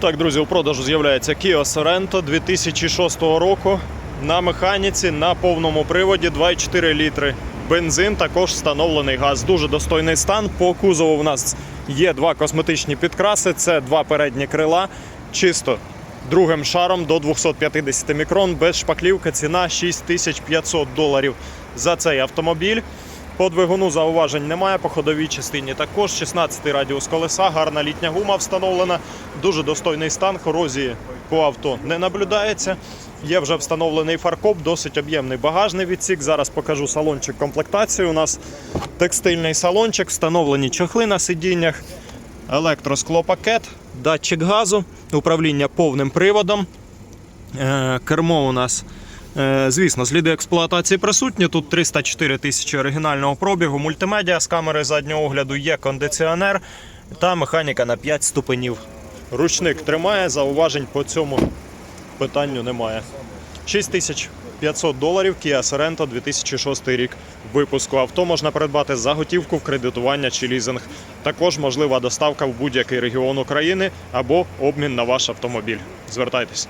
Так, друзі, у продажу з'являється Kia Sorento 2006 року на механіці на повному приводі 2,4 літри. Бензин також встановлений газ. Дуже достойний стан. По кузову в нас є два косметичні підкраси. Це два передні крила, чисто другим шаром до 250 мікрон, без шпаклівки. Ціна 6500 доларів за цей автомобіль. По двигуну зауважень немає, по ходовій частині також 16 радіус колеса, гарна літня гума встановлена, дуже достойний стан, корозії по авто не наблюдається. Є вже встановлений фаркоп, досить об'ємний багажний відсік. Зараз покажу салончик комплектації. У нас текстильний салончик, встановлені чохли на сидіннях, електросклопакет, датчик газу, управління повним приводом. Е, Кермо у нас, звісно, сліди експлуатації присутні. Тут 304 тисячі оригінального пробігу, мультимедіа з камери заднього огляду, є кондиціонер та механіка на 5 ступенів. Ручник тримає, зауважень по цьому питанню немає. 6500 доларів Kia Sorento 2006 рік випуску. Авто можна придбати за готівку в кредитування чи лізинг. Також можлива доставка в будь-який регіон України або обмін на ваш автомобіль. Звертайтесь.